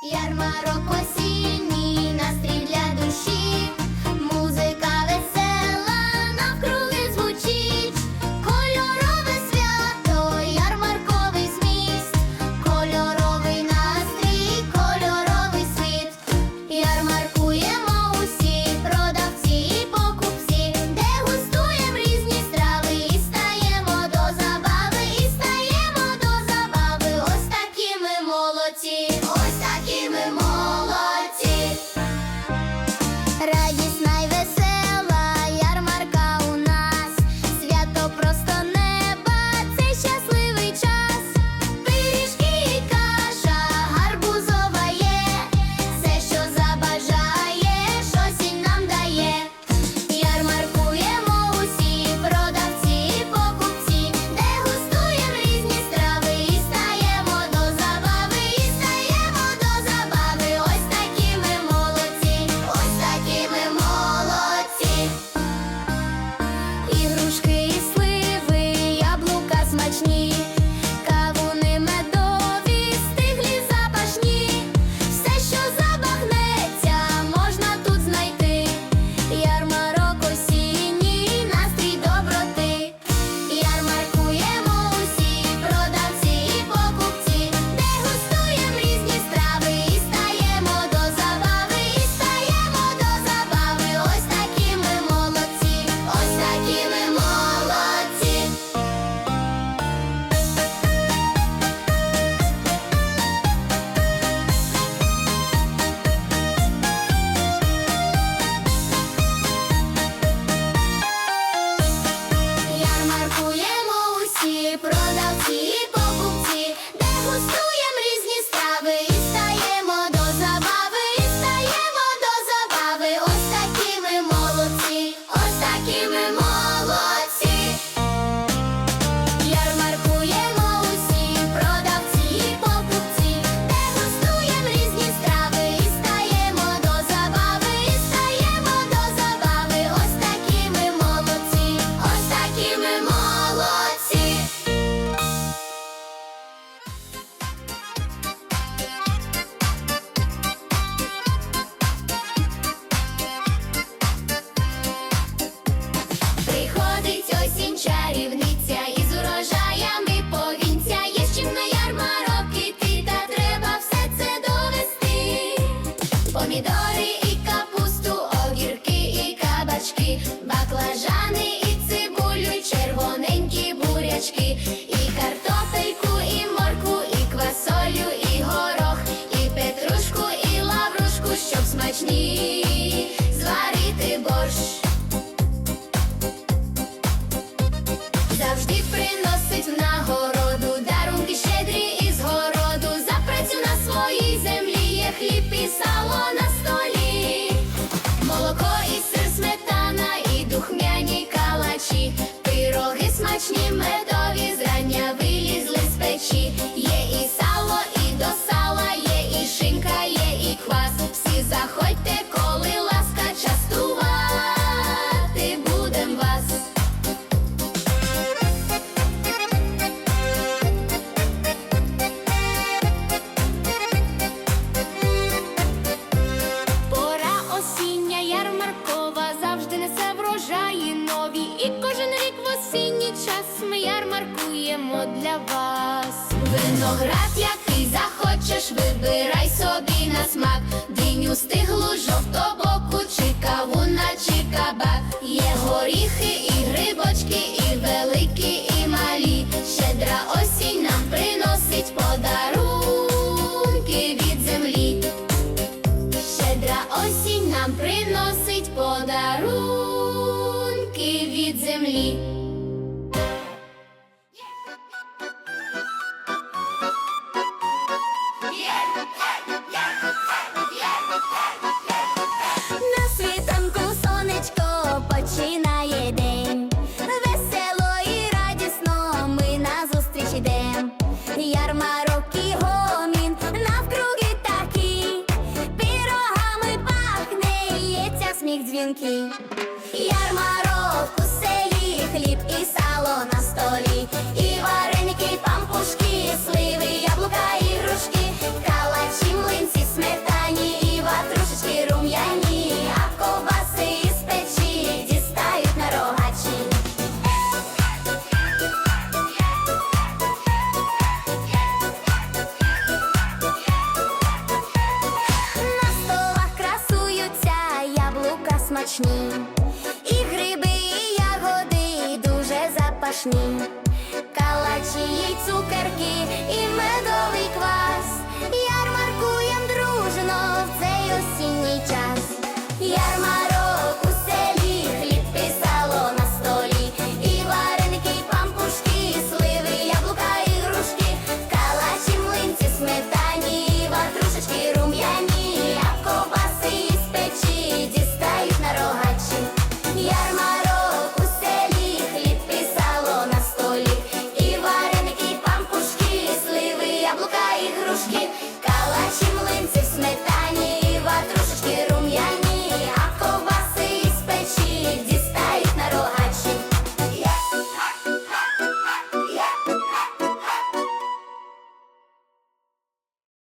ярмарок осінь. грає. книжки. для вас. Виноград, який захочеш, вибирай собі на смак, диню стиглу, жовтобоку, чи кавуна, чи кабак. Є горіхи і грибочки, і великі, і малі. Щедра осінь нам приносить подарунки від землі. Щедра осінь нам приносить подарунки від землі. You. смачні, і гриби, і ягоди, і дуже запашні, калачі, і цукерки, і